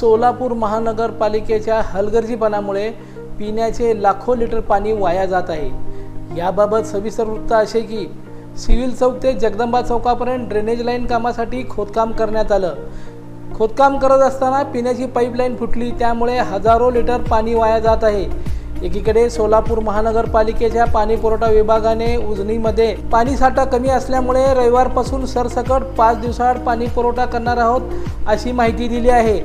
सोलापूर महानगरपालिकेच्या हलगर्जीपणामुळे पिण्याचे लाखो लिटर पाणी वाया जात आहे. याबाबत सविस्तर वृत्त असे की सिव्हिल चौक ते जगदंबा चौकापर्यंत ड्रेनेज लाईन कामासाठी खोदकाम करण्यात आलं. खोदकाम करत असताना पिण्याची पाईपलाईन फुटली त्यामुळे हजारो लिटर पाणी वाया जात आहे. एकीकडे सोलापूर महानगरपालिकेच्या पाणी पुरवठा विभागाने उजनीमध्ये पाणी साठा कमी असल्यामुळे रविवारपासून सरसकट पाच दिवसाआड पाणी पुरवठा करणार आहोत अशी माहिती दिली आहे.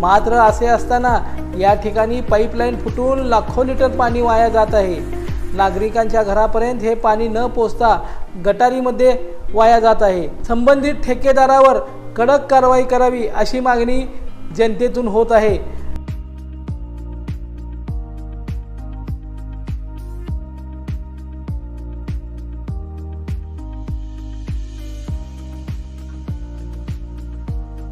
मात्र असे असताना या ठिकाणी पाईपलाईन फुटून लाखो लिटर पाणी वाया जात आहे. नागरिकांच्या घरापर्यंत हे पाणी न पोचता गटारीमध्ये वाया जात आहे. संबंधित ठेकेदारावर कडक कारवाई करावी अशी मागणी जनतेतून होत आहे.